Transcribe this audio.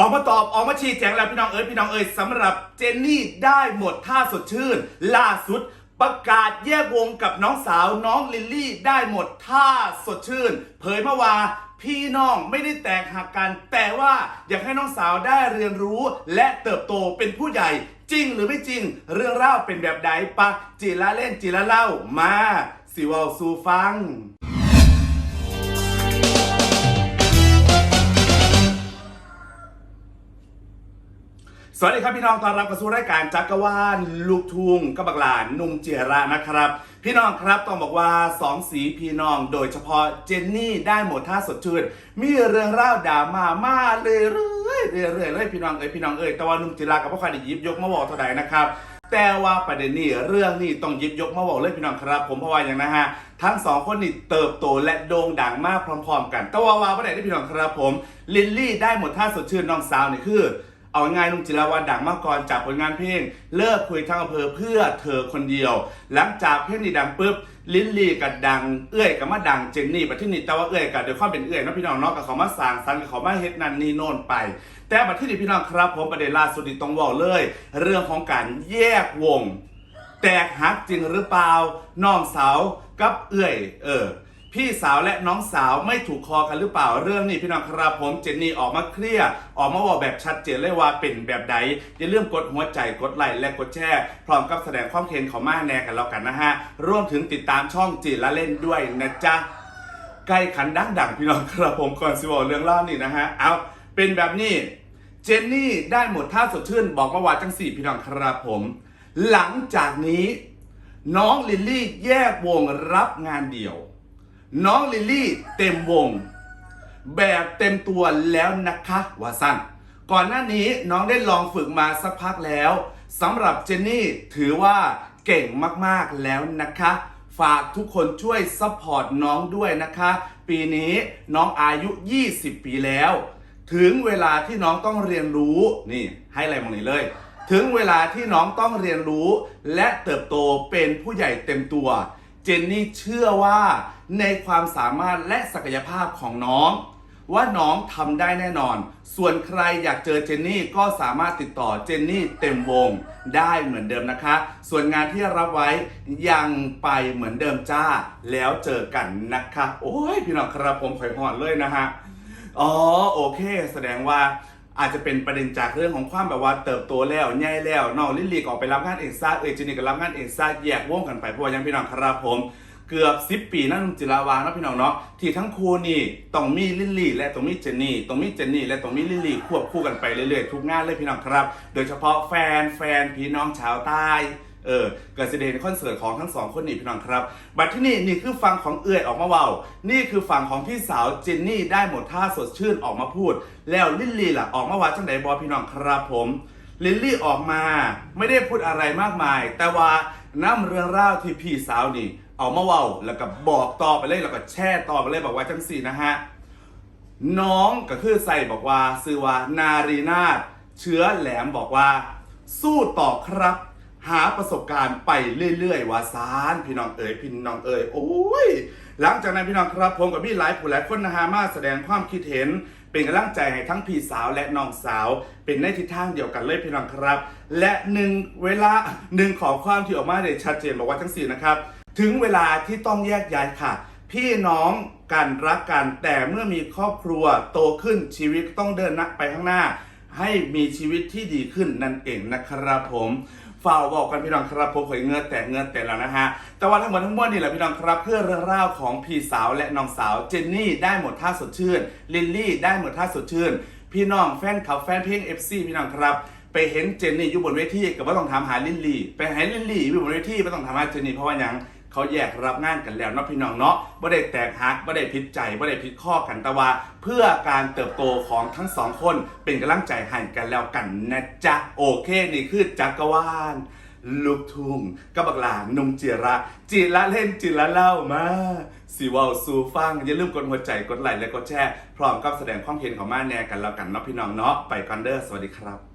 ออกมาตอบออกมาชี้แจงแล้วพี่น้องเอ๋ยพี่น้องเอ๋ยสำหรับเจนนี่ได้หมดท่าสดชื่น ล่าสุดประกาศแยกวงกับน้องสาวน้องลิลลี่ได้หมดท่าสดชื่น เผยเมาว่าพี่น้องไม่ได้แตกหักกัน แต่ว่าอยากให้น้องสาวได้เรียนรู้และเติบโตเป็นผู้ใหญ่ จริงหรือไม่จริง เรื่องเล่าเป็นแบบใดปะจีละเล่นจีละเล่ามาสิวาสูฟัง สวัสดีครับพี่น้องต้อนรับเข้าสู่รายการจักรวาลลูกทุ่งกับบักหลานนุ่มเจยระนะครับ พี่น้องครับต้องบอกว่าสองสีพี่น้องโดยเฉพาะเจนนี่ได้หมดท่าสดชื่นมีเรื่องราวดราม่ามาเรื่อยเรื่อยเรื่อยๆพี่น้องเอ้ยพี่น้องเอ้ยแต่ว่านุ่มเจระกับพ่อครได้ยิบยกมาบอกเท่าใดนะครับแต่ว่าประเด็นนี้เรื่องนี้ต้องยิบยกมาบอกเลยพี่น้องครับผมเพราะว่าอย่างนะฮะทั้งสองคนนี่เติบโตและโด่งดังมากพร้อม ๆ กันแต่ว่าว่าประเด็นที่พี่น้องครับผมลิลลี่ได้หมดท่าสดชื่นน้องสาวนี่คือ เอาง่ายนุ่มจิรวัตรดังมาก่อนจากผลงานเพลง เลิกคุยทั้งอำเภอเพื่อเธอคนเดียว หลังจากเพลงนี้ดังปุ๊บลิลลี่กับดังเอื้อยกับมาดังเจนนี่ประที่นี่แต่ว่าเอื้อยกับโดยความเป็นเอื้อยนะพี่น้องเนาะกับเขามาสางสรรค์กับเขามาเฮ็ดนันนี่โน่นไป แต่ประที่นี่พี่น้องครับ ผมประเด็นล่าสุดที่ต้องบอกเลย เรื่องของการแยกวง แตกหักจริงหรือเปล่าน้องสาวกับเอื้อย เออ พี่สาวและน้องสาวไม่ถูกคอกันหรือเปล่าเรื่องนี้พี่น้องครับผมเจนนี่ออกมาเคลียร์ออกมาบอกแบบชัดเจนเลยว่าเป็นแบบใดอย่าลืมกดหัวใจกดไลค์และกดแชร์พร้อมกับแสดงความเห็นเขามาแน่กันแล้วกันนะฮะรวมถึงติดตามช่องจีละเล่นด้วยนะจ๊ะใกล้ขันดังดังพี่น้องครับผมก่อนสิบอกเรื่องเล่านี่นะฮะเอาเป็นแบบนี้เจนนี่ได้หมดท่าสดชื่นบอกมาว่าจังสี่พี่น้องครับผม หลังจากนี้ น้องลิลลี่แยกวงรับงานเดี่ยว น้องลิลลี่เต็มวง แบบเต็มตัวแล้วนะคะว่าสั้นก่อนหน้านี้น้องได้ลองฝึกมาสักพักแล้วสำหรับเจนนี่ถือว่าเก่งมากๆแล้วนะคะ ฝากทุกคนช่วยซัพพอร์ตน้องด้วยนะคะ ปีนี้น้องอายุ 20 ปีแล้ว ถึงเวลาที่น้องต้องเรียนรู้ นี่ให้อะไรมองนี้เลย ถึงเวลาที่น้องต้องเรียนรู้ และเติบโตเป็นผู้ใหญ่เต็มตัว เจนนี่เชื่อว่าในความสามารถและศักยภาพของน้อง ว่าน้องทำได้แน่นอน ส่วนใครอยากเจอเจนนี่ก็สามารถติดต่อเจนนี่เต็มวงได้เหมือนเดิมนะคะ ส่วนงานที่รับไว้ยังไปเหมือนเดิมจ้า แล้วเจอกันนะคะ โอ้ยพี่น้องครับผมข่อยหอนเลยนะฮะอ๋อโอเค แสดงว่า อาจจะเป็นประเด็นจากเรื่องของความแบบว่าเติบโตแล้วใหญ่แล้วน้องลิลลี่ก็ออกไปรับงานเองซ่าเอยจนนี่ก็รับงานเองซ่าแยกวงกันไปเพราะว่ายังพี่น้องครับผมเกือบ10ปีนั่นจิราวานะพี่น้องเนาะที่ทั้งคู่นี่ต้องมีลิลลี่ และต้องมีเจนนี่ต้องมีเจนนี่และต้องมีลิลลี่ควบคู่กันไปเรื่อยๆทุกงานเลยพี่น้องครับ โดยเฉพาะแฟนแฟนพี่น้องชาวใต้ เออกิดเสด็จคอนเสิร์ตของทั้งสองคนนี่พี่น้องครับ บัดที่นี่นี่คือฝั่งของเอื้อยออกมาเว้า นี่คือฝั่งของพี่สาวเจนนี่ได้หมดท่าสดชื่นออกมาพูด แล้วลิลลี่ล่ะออกมาว่าจังไดบอพี่น้องครับผม ลิลลี่ออกมาไม่ได้พูดอะไรมากมาย แต่ว่าน้ำเรื่องราวที่พี่สาวนี่ เอามาเว้าแล้วก็บอกต่อไปเลยแล้วก็แช่ต่อไปเลยบอกว่าจังสี่นะฮะน้องก็คือใส่บอกว่าซื้อว่านารีนาถเชื้อแหลมบอกว่า สู้ต่อครับ หาประสบการณ์ไปเรื่อยๆว่าซานพี่น้องเอ๋ยพี่น้องเอ๋ยโอ้ยหลังจากนั้นพี่น้องครับผมกับพี่หลายผู้หลายคนนะฮะมาแสดงความคิดเห็น เป็นกำลังใจให้ทั้งพี่สาวและน้องสาว เป็นในทิศทางเดียวกันเลยพี่น้องครับ และหนึ่งเวลาหนึ่งขอความที่ออกมาได้ชัดเจนบอกว่าทั้งสี่นะครับ ถึงเวลาที่ต้องแยกย้ายค่ะ พี่น้องกันรักกันแต่เมื่อมีครอบครัวโตขึ้นชีวิตต้องเดินหน้าไปข้างหน้า ให้มีชีวิตที่ดีขึ้นนั่นเองนะครับผมฝ่ากบอกกันพี่น้องครับผมขอยเงือแต่เงือแต่แล้วนะฮะ แต่ว่าทั้งหมดทั้งมวลนี่แหละพี่น้องครับ เพื่อเรื่องราวของพี่สาวและน้องสาวเจนนี่ได้หมดท่าสดชื่น ลิลลี่ได้หมดท่าสดชื่น พี่น้องแฟนคลับแฟนเพลง FC พี่น้องครับ ไปเห็นเจนนี่อยู่บนเวทีก็ไม่ต้องถามหาลิลลี่ ไปหาลิลลี่อยู่บนเวทีไม่ต้องถามหาเจนนี่เพราะว่ายัง เขาแยกรับงานกันแล้วเนาะพี่น้องเนาะบ่ได้แตกหักบ่ได้พิดใจบ่ได้พิดข้อกันแต่ว่า เพื่อการเติบโตของทั้งสองคนเป็นกำลังใจให้กันแล้วกันนะจ๊ะโอเคนี่คือจักรวาลลูกทุ่งกับบักหลานนุ่มจียระจีละเล่นจีละเล่ามาสีวอลซูฟัง อย่าลืมกดหัวใจกดไลค์และกดแชร์ พร้อมกับแสดงความเห็นของมาแน่กันแล้วกันเนาะพี่น้องเนาะไปกันเด้อสวัสดีครับ